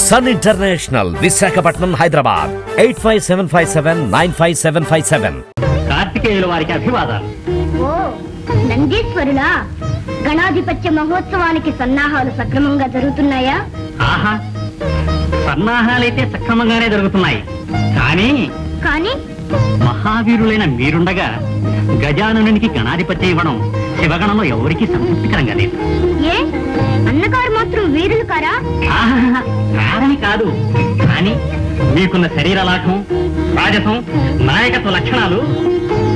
Sun international Visakhapatnam Hyderabad eight five seven five seven nine five seven five seven కార్తికేయుల వారికి అభివాదాలు. ఓ నందీశ్వరులా గణాధిపత్య మహోత్సవానికి సన్నాహాలు సక్రమంగా జరుగుతున్నాయా? ఆహా సన్నాహాలైతే సక్రమంగానే జరుగుతున్నాయి. కానీ కానీ? మహావీరులైన మీరుండగా గజాననునికి గణాధిపత్యం ఇవ్వడం శివగణంలో ఎవరికీ సంతృప్తికరంగా లేదు. ఏ? మాత్రం వీరులు కారా? కాదని కాదు. కానీ మీకున్న శరీర లాఘం రాజసం నాయకత్వ లక్షణాలు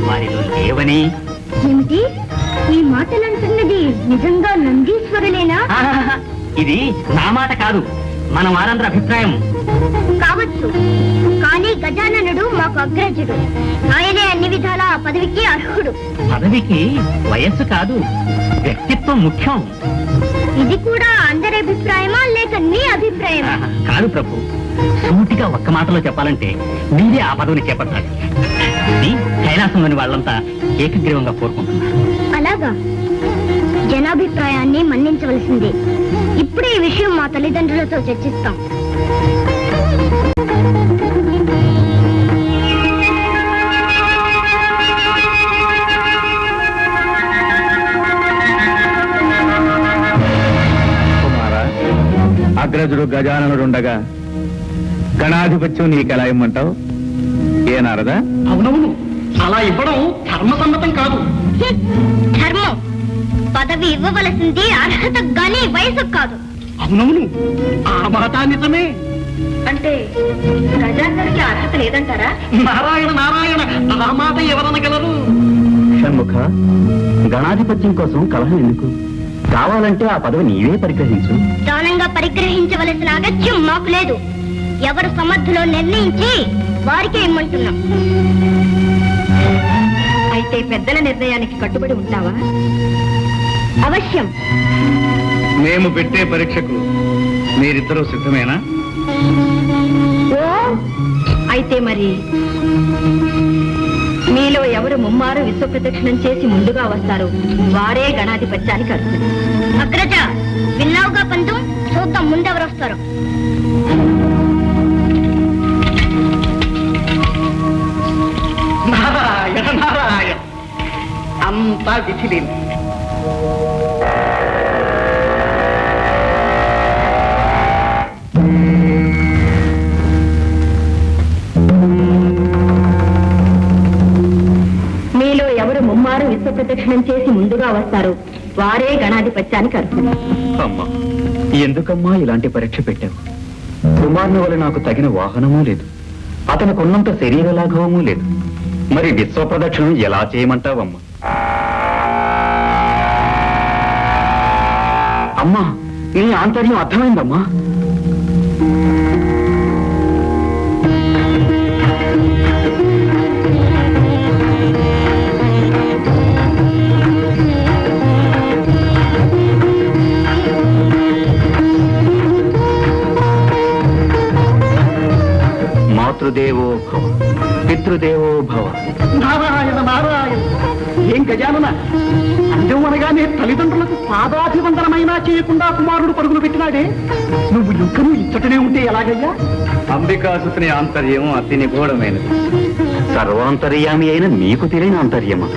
వారిలో లేవని. ఏమిటి? ఈ మాటలంటున్నది నిజంగా నందీశ్వరులేనా? ఇది నా మాట కాదు. మన వారందరి అభిప్రాయం. కావచ్చు. కానీ గజాననుడు మాకు అగ్రజుడు. ఆయనే అన్ని విధాల పదవికి అర్హుడు. పదవికి వయస్సు కాదు వ్యక్తిత్వం ముఖ్యం. ఇది కూడా అందరి అభిప్రాయమా లేక నీ అభిప్రాయమా? కాదు ప్రభు. సూటిగా ఒక్క మాటలో చెప్పాలంటే మీరే ఆ పదవిని చేపట్టాలి కైలాసంలోని వాళ్ళంతా ఏకగ్రీవంగా కోరుకుంటున్నారు. అలాగా. జనాభిప్రాయాన్ని మన్నించవలసిందే. ఇప్పుడే ఈ విషయం మా తల్లిదండ్రులతో చర్చిస్తాం. అగ్రజుడు గజాననుడుండగా గణాధిపత్యం నీకెలా ఇమ్మంటావు? ఏ నారదా? అవునవును. అలా ఇవ్వడం ధర్మసమ్మతం కాదు. హ్మ్, ధర్మం. పదవి ఇవ్వవలసింది అర్హత గాని వయసు కాదు. అవునవును. ఆ మాట నిజమే. అంటే గజాంగరికి అర్హత లేదంటారా? నారాయణ నారాయణ. ఆ మాట ఎవరనగలరు? షణ్ముఖ గణాధిపత్యం కోసం కలహం ఎందుకు? కావాలంటే ఆ పదవి నీవే పరిగ్రహించు. దానంగా పరిగ్రహించవలసిన అగత్యం మాకు లేదు. ఎవరు సమర్థులో నిర్ణయించి వారికే ఇమ్మంటున్నాం. అయితే పెద్దల నిర్ణయానికి కట్టుబడి ఉంటావా? అవశ్యం. మేము పెట్టే పరీక్షకు మీరిద్దరూ సిద్ధమేనా? ఓ అయితే మరి మీలో ఎవరు ముమ్మారు విశ్వ ప్రదక్షిణం చేసి ముందుగా వస్తారు? వారే గణాధిపత్యానికి అర్హులు అగ్రజ విన్నావుగా పంతం? చూద్దాం ముందెవరు వస్తారు? నారాయణ నారాయణ. అంతా విధిలేదు ప్రదక్షిణం చేసి ముందుగా వస్తారు. వారే గణాధిపత్యానికి అర్హులు అమ్మా ఎందుకమ్మా ఇలాంటి పరీక్ష పెట్టావు? కుమారుని వల్ల నాకు తగిన వాహనమూ లేదు. అతనికి ఉన్నంత శరీర లాఘవమూ లేదు. మరి విశ్వ ప్రదక్షిణం ఎలా చేయమంటావమ్మా? అమ్మా నీ ఆంతర్యం అర్థమైందమ్మా. మాతృదేవో భవ పితృదేవో భవ నారాయణ నారాయణ. ఏం గజానన? అంజం అనగానే తల్లిదండ్రులకు పాదాభివందనమైనా చేయకుండా కుమారుడు పరుగులు పెట్టినాడే? నువ్వు యుద్ధము ఇచ్చటనే ఉంటే ఎలాగయ్యా? అంబికాసుని ఆంతర్యం అతి నిగూఢమైనది. సర్వాంతర్యామి అయిన నీకు తెలియని అంతర్యమా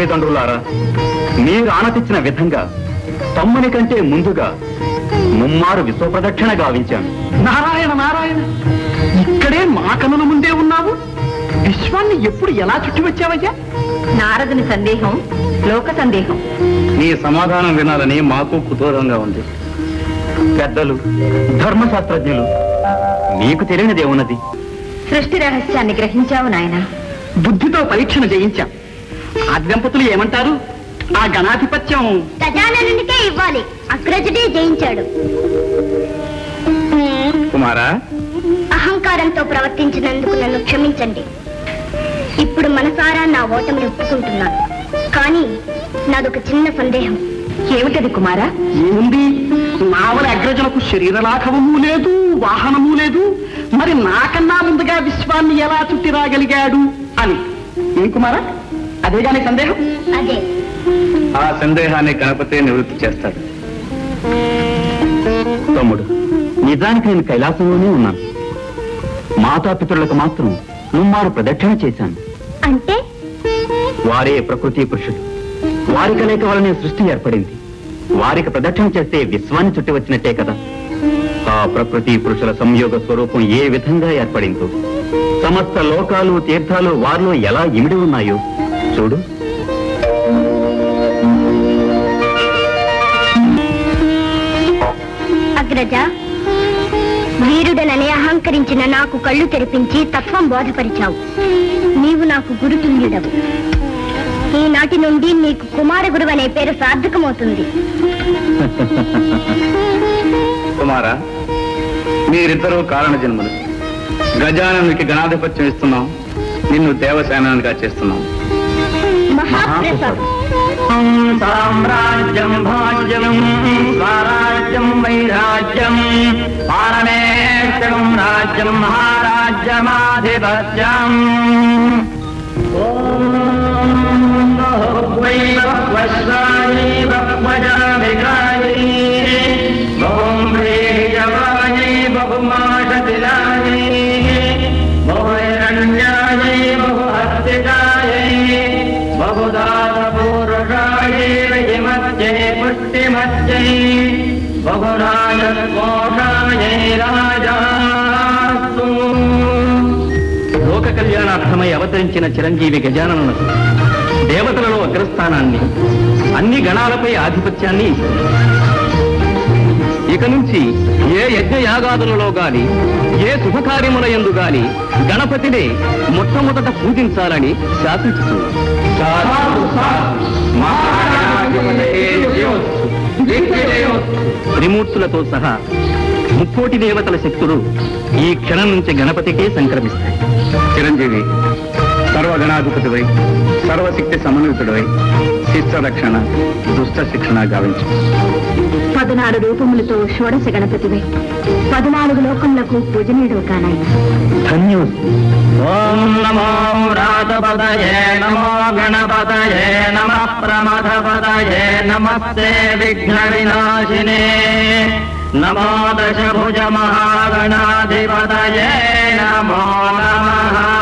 తల్లిదండ్రులారా మీరు ఆనతిచ్చిన విధంగా తమ్ముని కంటే ముందుగా ముమ్మారు విశ్వ ప్రదక్షిణ గావించాను. నారాయణ నారాయణ ఇక్కడే మా కనుల ముందే ఉన్నావు? విశ్వాన్ని ఎప్పుడు ఎలా చుట్టి వచ్చావయ్యా? నారదుని సందేహం లోక సందేహం. నీ సమాధానం వినాలని మాకు కుతూహలంగా ఉంది. పెద్దలు ధర్మశాస్త్రజ్ఞులు మీకు తెలియనిదేమున్నది సృష్టి రహస్యాన్ని గ్రహించావు నాయనా. బుద్ధితో పరీక్షను జయించాం. ఆ దంపతులు ఏమంటారు? ఆ గణాధిపత్యం. గజాననునికే ఇవ్వాలి. అగ్రజుడే జయించాడు. కుమారా? అహంకారంతో ప్రవర్తించినందుకు నన్ను క్షమించండి. ఇప్పుడు మనసారా నా ఓటమిని ఒప్పుకుంటున్నాను. కానీ నాదొక చిన్న సందేహం. ఏమిటది కుమారా? ఏముంది? నావల అగ్రజులకు శరీర లాఘవము లేదు వాహనము లేదు. మరి నాకన్నా ముందుగా విశ్వాన్ని ఎలా చుట్టి రాగలిగాడు అని. ఏం కుమారా? అదే గాని సందేహం? అదే. ఆ సందేహాన్ని గణపతే నివృత్తి చేస్తాడు. తమ్ముడు నిజానికి నేను కైలాసంలోనే ఉన్నాను. మాతాపితరులకు మాత్రం ముమ్మారు ప్రదక్షిణ చేశాను. అంటే? వారే ప్రకృతి పురుషుడు వారి కలయిక వలనే సృష్టి ఏర్పడింది. వారికి ప్రదక్షిణ చేస్తే విశ్వాన్ని చుట్టి వచ్చినట్టే కదా. ఆ ప్రకృతి పురుషుల సంయోగ స్వరూపం ఏ విధంగా ఏర్పడిందో. సమస్త లోకాలు తీర్థాలు వారిలో ఎలా ఇమిడి ఉన్నాయో చూడు. అగ్రజ వీరుడనని అహంకరించిన నాకు కళ్ళు తెరిపించి తత్వం బోధపరిచావు. నీవు నాకు గురుతుల్యుడవు ఈనాటి నుండి నీకు కుమార గురువు అనే పేరు సార్థకమవుతుంది. కుమారా మీరిద్దరూ కారణ జన్మలు. గజాననునికి గణాధిపత్యం ఇస్తున్నాం. నిన్ను దేవసేనానిగా చేస్తున్నాం. साम्राज्यम भाज्यम स्वराज्यम वैराज्यम वैराज्यम् राज्यम महाराज्यमाधिपत्यम महाराज्यमाधिपत्यम् वै లోక కళ్యాణార్థమై అవతరించిన చిరంజీవి గజాననులకు దేవతలలో అగ్రస్థానాన్ని అన్ని గణాలపై ఆధిపత్యాన్ని. ఇక నుంచి ఏ యజ్ఞ యాగాదులలో గాని ఏ శుభకార్యముల యందు గాని గణపతినే మొట్టమొదట పూజించాలని శాసించుతుంది త్రిమూర్తులతో సహా ముక్కోటి దేవతల శక్తులు ఈ క్షణం నుంచి గణపతికే సంక్రమిస్తాయి. చిరంజీవి సర్వగణాధిపతివై సర్వశక్తి సమన్వితుడవై శిష్ట రక్షణ దుష్ట శిక్షణ గావించు. పదనాలుగు రూపములతో షోడశ గణపతివే పద్నాలుగు లోకములకు పూజనీయుడు కానాయి ధన్యోస్మి ఓం నమో రాధపదయే నమో గణపతయే నమ ప్రమథపదయే నమస్తే విఘ్న వినాశినే నమో దశభుజ మహాగణాధిపతయే నమో నమః